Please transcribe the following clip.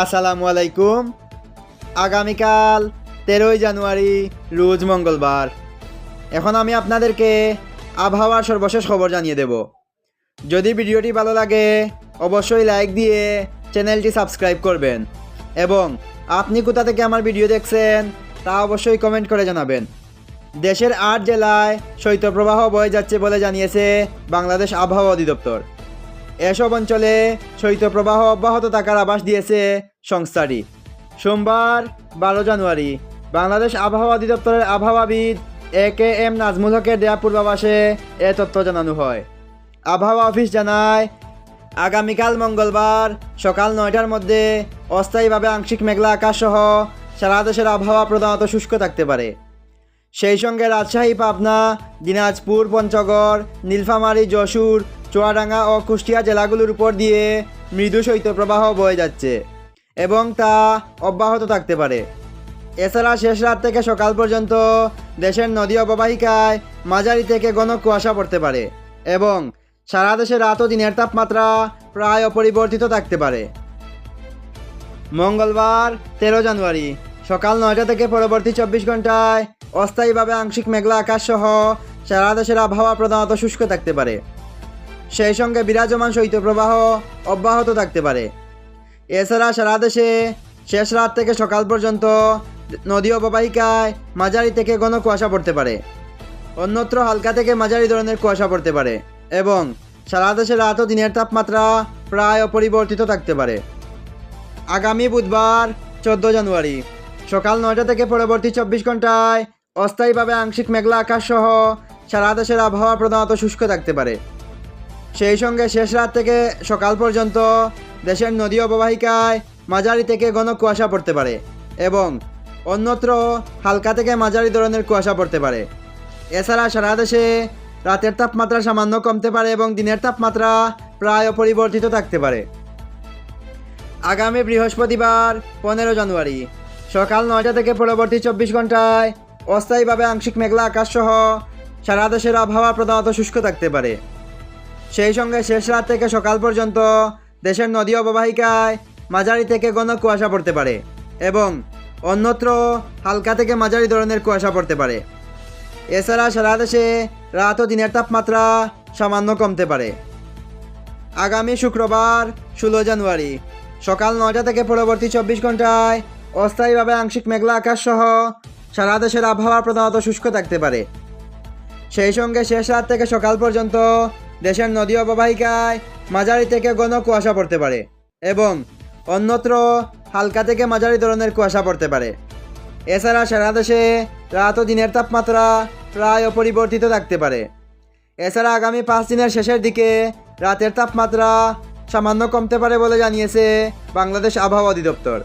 আসসালামু আলাইকুম আগামীকাল তেরোই জানুয়ারি, রোজ মঙ্গলবার। এখন আমি আপনাদেরকে আবহাওয়ার সর্বশেষ খবর জানিয়ে দেব। যদি ভিডিওটি ভালো লাগে, অবশ্যই লাইক দিয়ে চ্যানেলটি সাবস্ক্রাইব করবেন। এবং আপনি কোথা থেকে আমার ভিডিও দেখছেন, তা অবশ্যই কমেন্ট করে জানাবেন। দেশের আট জেলায় শৈত্যপ্রবাহ বয়ে যাচ্ছে বলে জানিয়েছে বাংলাদেশ আবহাওয়া অধিদপ্তর। এসব অঞ্চলে শৈত্যপ্রবাহ অব্যাহত থাকার আভাস দিয়েছে সংস্থাটি। সোমবার, বারো জানুয়ারি, বাংলাদেশ আবহাওয়া অধিদপ্তরের আবহাওয়াবিদ এ কে এম নাজমুল হকের দেয়া পূর্বাভাসে এ তথ্য জানানো হয়। আবহাওয়া অফিস জানায়, আগামীকাল মঙ্গলবার সকাল নয়টার মধ্যে অস্থায়ীভাবে আংশিক মেঘলা আকাশ সহ সারা দেশের আবহাওয়া প্রধানত শুষ্ক থাকতে পারে। সেই সঙ্গে রাজশাহী, পাবনা, দিনাজপুর, পঞ্চগড়, নীলফামারী, যশোর চুয়াডাঙ্গা ও কুষ্টিয়া জেলাগুলোর উপর দিয়ে মৃদু শৈত্যপ্রবাহ বয়ে যাচ্ছে এবং তা অব্যাহত থাকতে পারে। এছাড়া শেষ রাত থেকে সকাল পর্যন্ত দেশের নদী অববাহিকায় মাঝারি থেকে ঘন কুয়াশা পড়তে পারে এবং সারা দেশে রাত ও দিনের তাপমাত্রা প্রায় অপরিবর্তিত থাকতে পারে। মঙ্গলবার তেরো জানুয়ারি সকাল নয়টা থেকে পরবর্তী চব্বিশ ঘন্টায় অস্থায়ীভাবে আংশিক মেঘলা আকাশ সহ সারা দেশের আবহাওয়া প্রধানত শুষ্ক থাকতে পারে। সেই সঙ্গে বিরাজমান শৈত্যপ্রবাহ অব্যাহত থাকতে পারে। এছাড়া সারা দেশে শেষ রাত থেকে সকাল পর্যন্ত নদী অববাহিকায় মাঝারি থেকে ঘন কুয়াশা পড়তে পারে। অন্যত্র হালকা থেকে মাঝারি ধরনের কুয়াশা পড়তে পারে এবং সারা দেশে রাত ও দিনের তাপমাত্রা প্রায় অপরিবর্তিত থাকতে পারে। আগামী বুধবার চোদ্দ জানুয়ারি সকাল নয়টা থেকে পরবর্তী চব্বিশ ঘন্টায় অস্থায়ীভাবে আংশিক মেঘলা আকাশ সহ সারা দেশের আবহাওয়া প্রধানত শুষ্ক থাকতে পারে। সেই সঙ্গে শেষ রাত থেকে সকাল পর্যন্ত দেশের নদী অববাহিকায় মাঝারি থেকে ঘন কুয়াশা পড়তে পারে এবং অন্যত্র হালকা থেকে মাঝারি ধরনের কুয়াশা পড়তে পারে। এছাড়া সারা দেশে রাতের তাপমাত্রা সামান্য কমতে পারে এবং দিনের তাপমাত্রা প্রায় অপরিবর্তিত থাকতে পারে। আগামী বৃহস্পতিবার, পনেরো জানুয়ারি, সকাল নয়টা থেকে পরবর্তী চব্বিশ ঘন্টায় অস্থায়ীভাবে আংশিক মেঘলা আকাশ সহ সারা দেশের আবহাওয়া প্রধানত শুষ্ক থাকতে পারে। সেই সঙ্গে শেষ রাত থেকে সকাল পর্যন্ত দেশের নদী অববাহিকায় মাঝারি থেকে ঘন কুয়াশা পড়তে পারে এবং অন্যত্র হালকা থেকে মাঝারি ধরনের কুয়াশা পড়তে পারে। এছাড়া সারা দেশে রাত ও দিনের তাপমাত্রা সামান্য কমতে পারে। আগামী শুক্রবার, ষোলো জানুয়ারি, সকাল নটা থেকে পরবর্তী চব্বিশ ঘন্টায় অস্থায়ীভাবে আংশিক মেঘলা আকাশ সহ সারা দেশের আবহাওয়া প্রধানত শুষ্ক থাকতে পারে। সেই সঙ্গে শেষ রাত থেকে সকাল পর্যন্ত দেশের নদী অববাহিকায় মাঝারি থেকে ঘন কুয়াশা পড়তে পারে এবং অন্যত্র হালকা থেকে মাঝারি ধরনের কুয়াশা পড়তে পারে। এছাড়া সারা দেশে রাত ও দিনের তাপমাত্রা প্রায় অপরিবর্তিত থাকতে পারে। এছাড়া আগামী পাঁচ দিনের শেষের দিকে রাতের তাপমাত্রা সামান্য কমতে পারে বলে জানিয়েছে বাংলাদেশ আবহাওয়া অধিদপ্তর।